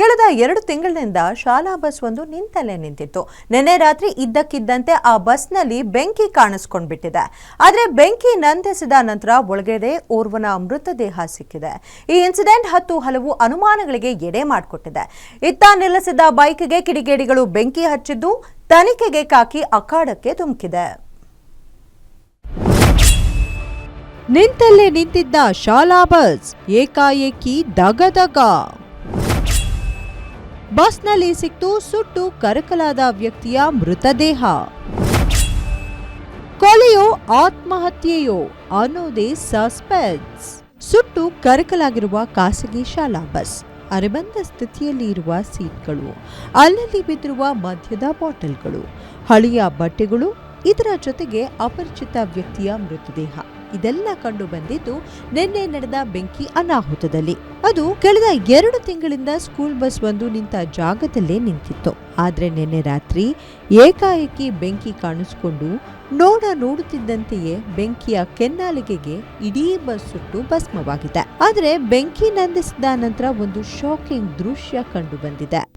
ಕಳೆದ ಎರಡು ತಿಂಗಳಿನಿಂದ ಶಾಲಾ ಬಸ್ ಒಂದು ನಿಂತಲ್ಲೇ ನಿಂತಿತ್ತು. ನಿನ್ನೆ ರಾತ್ರಿ ಇದ್ದಕ್ಕಿದ್ದಂತೆ ಆ ಬಸ್ನಲ್ಲಿ ಬೆಂಕಿ ಕಾಣಿಸ್ಕೊಂಡ್ಬಿಟ್ಟಿದೆ. ಆದರೆ ಬೆಂಕಿ ನಂದಿಸಿದ ನಂತರ ಒಳಗಡೆ ಓರ್ವನ ಮೃತದೇಹ ಸಿಕ್ಕಿದೆ. ಈ ಇನ್ಸಿಡೆಂಟ್ ಹತ್ತು ಹಲವು ಅನುಮಾನಗಳಿಗೆ ಎಡೆ ಮಾಡಿಕೊಟ್ಟಿದೆ. ಇತ್ತ ನಿಲ್ಲಿಸಿದ ಬೈಕ್ಗೆ ಕಿಡಿಗೇಡಿಗಳು ಬೆಂಕಿ ಹಚ್ಚಿದ್ದು, ತನಿಖೆಗೆ ಕಾಕಿ ಅಖಾಡಕ್ಕೆ ಧುಮುಕಿದೆ. ನಿಂತಲ್ಲೇ ನಿಂತಿದ್ದ ಶಾಲಾ ಬಸ್ ಏಕಾಏಕಿ ದಗದಗ ಬಸ್ನಲ್ಲಿ ಸಿಕ್ತು ಸುಟ್ಟು ಕರಕಲಾದ ವ್ಯಕ್ತಿಯ ಮೃತದೇಹ ಕೊಲೆಯೋ, ಆತ್ಮಹತ್ಯೆಯೋ ಅನ್ನೋದೇ ಸಸ್ಪೆನ್ಸ್ ಸುಟ್ಟು ಕರಕಲಾಗಿರುವ ಖಾಸಗಿ ಶಾಲಾ ಬಸ್. ಅರೆಬಂದ ಸ್ಥಿತಿಯಲ್ಲಿ ಇರುವ ಸೀಟ್ಗಳು, ಅಲ್ಲಲ್ಲಿ ಬಿದ್ದಿರುವ ಮದ್ಯದ ಬಾಟಲ್ಗಳು, ಹಳೆಯ ಬಟ್ಟೆಗಳು, ಇದರ ಜೊತೆಗೆ ಅಪರಿಚಿತ ವ್ಯಕ್ತಿಯ ಮೃತದೇಹ. ಇದೆಲ್ಲ ಕಂಡು ಬಂದಿದ್ದು ನಿನ್ನೆ ನಡೆದ ಬೆಂಕಿ ಅನಾಹುತದಲ್ಲಿ. ಅದು ಕಳೆದ ಎರಡು ತಿಂಗಳಿಂದ ಸ್ಕೂಲ್ ಬಸ್ ಒಂದು ನಿಂತ ಜಾಗದಲ್ಲೇ ನಿಂತಿತ್ತು. ಆದರೆ ನಿನ್ನೆ ರಾತ್ರಿ ಏಕಾಏಕಿ ಬೆಂಕಿ ಕಾಣಿಸ್ಕೊಂಡು ನೋಡ ನೋಡುತ್ತಿದ್ದಂತೆಯೇ ಬೆಂಕಿಯ ಕೆನ್ನಾಲಿಗೆಗೆ ಇಡೀ ಬಸ್ ಸುಟ್ಟು ಭಸ್ಮವಾಗಿದೆ. ಆದರೆ ಬೆಂಕಿ ನಂದಿಸಿದ ನಂತರ ಒಂದು ಶಾಕಿಂಗ್ ದೃಶ್ಯ ಕಂಡು ಬಂದಿದೆ.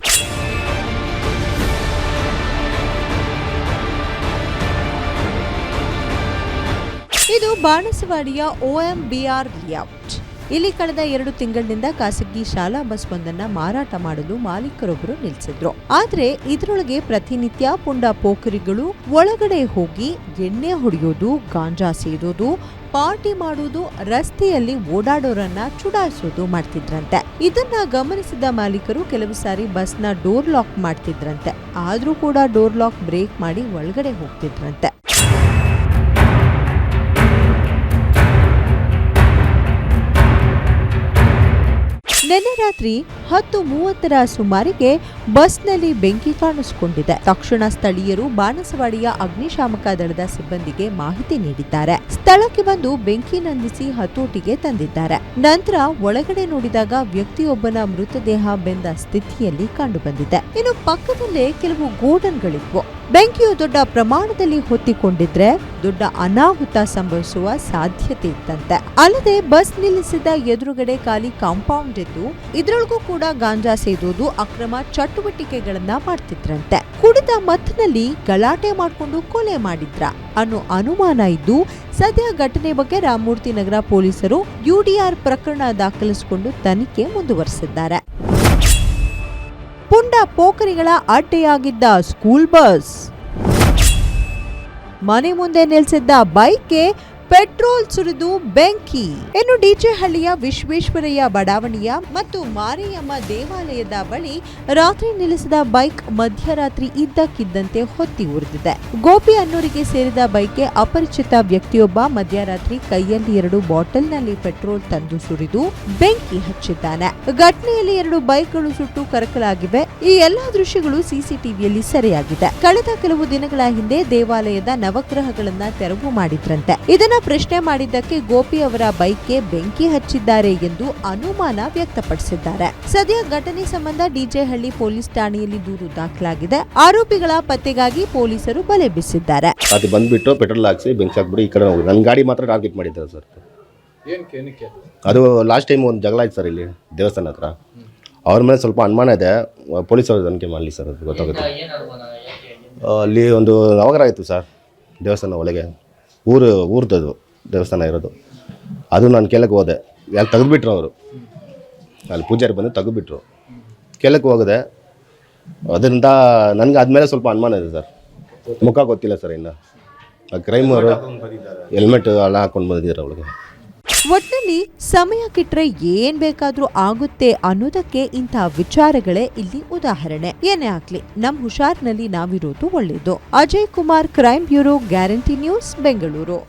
ಇದು ಬಾಣಸವಾಡಿಯ ಓಎಂಬಿಆರ್ ಲೇಔಟ್. ಇಲ್ಲಿ ಕಳೆದ ಎರಡು ತಿಂಗಳಿನಿಂದ ಖಾಸಗಿ ಶಾಲಾ ಬಸ್ ಒಂದನ್ನ ಮಾರಾಟ ಮಾಡಲು ಮಾಲೀಕರೊಬ್ಬರು ನಿಲ್ಲಿಸಿದ್ರು. ಆದ್ರೆ ಇದರೊಳಗೆ ಪ್ರತಿನಿತ್ಯ ಪುಂಡ ಪೋಖರಿಗಳು ಒಳಗಡೆ ಹೋಗಿ ಎಣ್ಣೆ ಹೊಡೆಯೋದು, ಗಾಂಜಾ ಸೇದೋದು, ಪಾರ್ಟಿ ಮಾಡುವುದು, ರಸ್ತೆಯಲ್ಲಿ ಓಡಾಡೋರನ್ನ ಚುಡಾಯಿಸೋದು ಮಾಡ್ತಿದ್ರಂತೆ. ಇದನ್ನ ಗಮನಿಸಿದ ಮಾಲೀಕರು ಕೆಲವು ಸಾರಿ ಬಸ್ನ ಡೋರ್ ಲಾಕ್ ಮಾಡ್ತಿದ್ರಂತೆ. ಆದ್ರೂ ಕೂಡ ಡೋರ್ ಲಾಕ್ ಬ್ರೇಕ್ ಮಾಡಿ ಒಳಗಡೆ ಹೋಗ್ತಿದ್ರಂತೆ. ರಾತ್ರಿ ಹತ್ತು ಮೂವತ್ತರ ಸುಮಾರಿಗೆ ಬಸ್ನಲ್ಲಿ ಬೆಂಕಿ ಕಾಣಿಸಿಕೊಂಡಿದೆ. ತಕ್ಷಣ ಸ್ಥಳೀಯರು ಬಾಣಸವಾಡಿಯ ಅಗ್ನಿಶಾಮಕ ದಳದ ಸಿಬ್ಬಂದಿಗೆ ಮಾಹಿತಿ ನೀಡಿದ್ದಾರೆ. ಸ್ಥಳಕ್ಕೆ ಬಂದು ಬೆಂಕಿ ನಂದಿಸಿ ಹತೋಟಿಗೆ ತಂದಿದ್ದಾರೆ. ನಂತರ ಒಳಗಡೆ ನೋಡಿದಾಗ ವ್ಯಕ್ತಿಯೊಬ್ಬನ ಮೃತದೇಹ ಬೆಂದ ಸ್ಥಿತಿಯಲ್ಲಿ ಕಂಡುಬಂದಿದೆ. ಇನ್ನು ಪಕ್ಕದಲ್ಲೇ ಕೆಲವು ಗೋಡನ್ಗಳಿದ್ವು. ಬೆಂಕಿಯು ದೊಡ್ಡ ಪ್ರಮಾಣದಲ್ಲಿ ಹೊತ್ತಿಕೊಂಡಿದ್ರೆ ದೊಡ್ಡ ಅನಾಹುತ ಸಂಭವಿಸುವ ಸಾಧ್ಯತೆ ಇತ್ತಂತೆ. ಅಲ್ಲದೆ ಬಸ್ ನಿಲ್ಲಿಸಿದ ಎದುರುಗಡೆ ಖಾಲಿ ಕಾಂಪೌಂಡ್ ಇದ್ದು, ಇದರೊಳಗೂ ಕೂಡ ಗಾಂಜಾ ಸೇದೋದು ಅಕ್ರಮ ಚಟುವಟಿಕೆಗಳನ್ನ ಮಾಡ್ತಿದ್ರಂತೆ. ಕುಡಿದ ಮತ್ತಿನಲ್ಲಿ ಗಲಾಟೆ ಮಾಡಿಕೊಂಡು ಕೊಲೆ ಮಾಡಿದ್ರ? ಅನ್ನೋ ಅನುಮಾನ ಇದ್ದು, ಸದ್ಯ ಘಟನೆ ಬಗ್ಗೆ ರಾಮಮೂರ್ತಿ ನಗರ ಪೊಲೀಸರು ಯುಡಿಆರ್ ಪ್ರಕರಣ ದಾಖಲಿಸಿಕೊಂಡು ತನಿಖೆ ಮುಂದುವರೆಸಿದ್ದಾರೆ. ಪುಂಡ ಪೋಖರಿಗಳ ಅಡ್ಡೆಯಾಗಿದ್ದ ಸ್ಕೂಲ್ ಬಸ್ ಮನೆ ಮುಂದೆ ನಿಲ್ಲಿಸಿದ್ದ ಬೈಕ್ಗೆ ಪೆಟ್ರೋಲ್ ಸುರಿದು ಬೆಂಕಿ. ಇನ್ನು ಡಿಜೆ ಹಳ್ಳಿಯ ವಿಶ್ವೇಶ್ವರಯ್ಯ ಬಡಾವಣೆಯ ಮತ್ತು ಮಾರಿಯಮ್ಮ ದೇವಾಲಯದ ಬಳಿ ರಾತ್ರಿ ನಿಲ್ಲಿಸಿದ ಬೈಕ್ ಮಧ್ಯರಾತ್ರಿ ಇದ್ದಕ್ಕಿದ್ದಂತೆ ಹೊತ್ತಿ ಉರಿದಿದೆ. ಗೋಪಿ ಅನ್ನೂರಿಗೆ ಸೇರಿದ ಬೈಕ್ಗೆ ಅಪರಿಚಿತ ವ್ಯಕ್ತಿಯೊಬ್ಬ ಮಧ್ಯರಾತ್ರಿ ಕೈಯಲ್ಲಿ ಎರಡು ಬಾಟಲ್ನಲ್ಲಿ ಪೆಟ್ರೋಲ್ ತಂದು ಸುರಿದು ಬೆಂಕಿ ಹಚ್ಚಿದ್ದಾನೆ. ಘಟನೆಯಲ್ಲಿ ಎರಡು ಬೈಕ್ಗಳು ಸುಟ್ಟು ಕರಕಲಾಗಿವೆ. ಈ ಎಲ್ಲಾ ದೃಶ್ಯಗಳು ಸಿಸಿಟಿವಿಯಲ್ಲಿ ಸೆರೆಯಾಗಿದೆ. ಕಳೆದ ಕೆಲವು ದಿನಗಳ ಹಿಂದೆ ದೇವಾಲಯದ ನವಗ್ರಹಗಳನ್ನ ತೆರವು ಮಾಡಿದ್ರಂತೆ. ಇದನ್ನ ಪ್ರಶ್ನೆ ಮಾಡಿದ್ದಕ್ಕೆ ಗೋಪಿ ಅವರ ಬೈಕ್ಗೆ ಬೆಂಕಿ ಹಚ್ಚಿದ್ದಾರೆ ಎಂದು ಅನುಮಾನ ವ್ಯಕ್ತಪಡಿಸಿದ್ದಾರೆ. ಸದ್ಯ ಘಟನೆ ಸಂಬಂಧ ಡಿಜೆಹಳ್ಳಿ ಪೊಲೀಸ್ ಠಾಣೆಯಲ್ಲಿ ದೂರು ದಾಖಲಾಗಿದೆ. ಆರೋಪಿಗಳ ಪತ್ತೆಗಾಗಿ ಪೊಲೀಸರು ಬಲೆ ಬೀಸಿದ್ದಾರೆ. ಅದು ಬಂದ್ಬಿಟ್ಟು ಪೆಟ್ರೋಲ್ ಹಾಕಿಸಿ ಬೆಂಕಿ ಹಾಕ್ಬಿಟ್ಟು ಈ ಕಡೆ ಹೋಗಿ. ನನ್ನ ಗಾಡಿ ಮಾತ್ರ ಟಾರ್ಗೆಟ್ ಮಾಡಿದ್ದಾರೆ ಸರ್. ಅದು ಲಾಸ್ಟ್ ಟೈಮ್ ಒಂದು ಜಗಳ ಆಯ್ತು ಸರ್ ಇಲ್ಲಿ ದೇವಸ್ಥಾನ ಹತ್ರ. ಅವ್ರ ಮೇಲೆ ಸ್ವಲ್ಪ ಅನುಮಾನ ಇದೆ. ಪೊಲೀಸರು ತನಿಖೆ ಮಾಡಲಿ ಸರ್ ಅದು ಗೊತ್ತಾಗುತ್ತೆ. ಅಲ್ಲಿ ಒಂದು ಅವಘಡ ಆಯಿತು ಸರ್ ದೇವಸ್ಥಾನ ಒಳಗೆ. ಊರು ಊರ್ದದು ದೇವಸ್ಥಾನ ಇರೋದು. ಅದು ನಾನು ಕೆಳಕ್ಕೆ ಹೋದೆ. ಅಲ್ಲಿ ತೆಗೆದುಬಿಟ್ರು ಅವರು. ಅಲ್ಲಿ ಪೂಜಾರಿ ಬಂದು ತೆಗೆದುಬಿಟ್ರು. ಕೆಳಕ್ಕೆ ಹೋಗಿದೆ ಅದರಿಂದ ನನಗೆ ಆದಮೇಲೆ ಸ್ವಲ್ಪ ಅನುಮಾನ ಇದೆ ಸರ್. ಮುಖ ಗೊತ್ತಿಲ್ಲ ಸರ್ ಇನ್ನು. ಕ್ರೈಮ್ ಅವರು ಹೆಲ್ಮೆಟ್ ಎಲ್ಲ ಹಾಕೊಂಡು ಬಂದಿದ್ದಾರೆ ಅವಳಿಗೆ. ಒಟ್ಟಿನಲ್ಲಿ ಸಮಯ ಕಿಟ್ರೆ ಏನ್ ಬೇಕಾದ್ರೂ ಆಗುತ್ತೆ ಅನ್ನೋದಕ್ಕೆ ಇಂತಹ ವಿಚಾರಗಳೇ ಇಲ್ಲಿ ಉದಾಹರಣೆ. ಏನೇ ಆಗ್ಲಿ, ನಮ್ ಹುಷಾರ್ನಲ್ಲಿ ನಾವಿರೋದು ಒಳ್ಳೇದು. Ajay Kumar, crime bureau, guarantee news, Bengaluru.